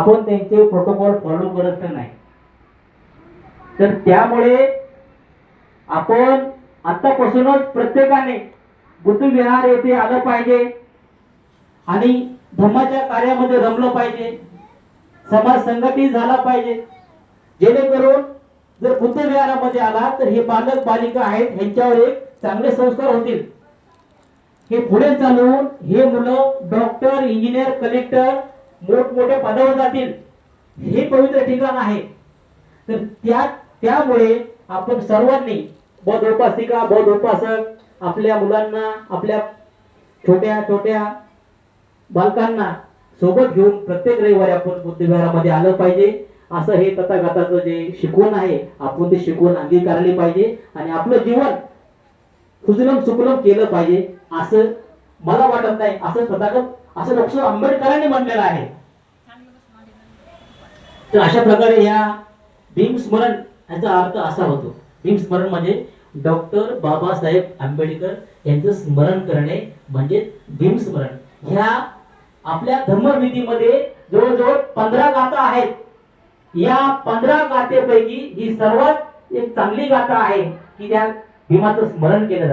आपण त्यांचे protocol follow करत नाही. तर त्यामुळे आपण आतापासूनच प्रत्येकाने बुद्धविहार येथे आलं पाहिजे आणि धम्माच्या कार्यामध्ये रमलं पाहिजे. समाज संघटित झाला पाहिजे. जेणेकरून जर बुद्धविहारामध्ये आला तर हे बालक बालिका आहेत ह्यांच्यावर एक चांगले संस्कार होतील. हे पुढे चालून हे मुलं डॉक्टर इंजिनियर कलेक्टर मोठमोठ्या पदावर जातील हे पवित्र ठिकाण आहे. तर त्या त्यामुळे आपण सर्वांनी बौद्ध उपासिका बौद्ध उपासक आपल्या मुलांना आपल्या छोट्या छोट्या बालकांना सोबत घेऊन प्रत्येक रविवारी आपण बुद्धविहारामध्ये आलं पाहिजे. असं हे तथागताचं जे शिकवण आहे आपण ते शिकवण अंगीकारले पाहिजे आणि आपलं जीवन सुजलम सुकलम केलं पाहिजे. असं मला वाटत नाही. असं तथागत असं डॉक्टर आंबेडकरांनी म्हटलेलं आहे. तर अशा प्रकारे या भीमस्मरण याचा अर्थ असा होतो. भीमस्मरण म्हणजे डॉक्टर बाबासाहेब आंबेडकर यांचं स्मरण करणे म्हणजे भीमस्मरण. ह्या आपल्या धर्मविधीमध्ये जवळजवळ पंधरा गाथा आहेत. या पंधरा गाथेपैकी ही सर्वात एक चांगली गाथा आहे की त्या भीमाचं स्मरण केलं जातं.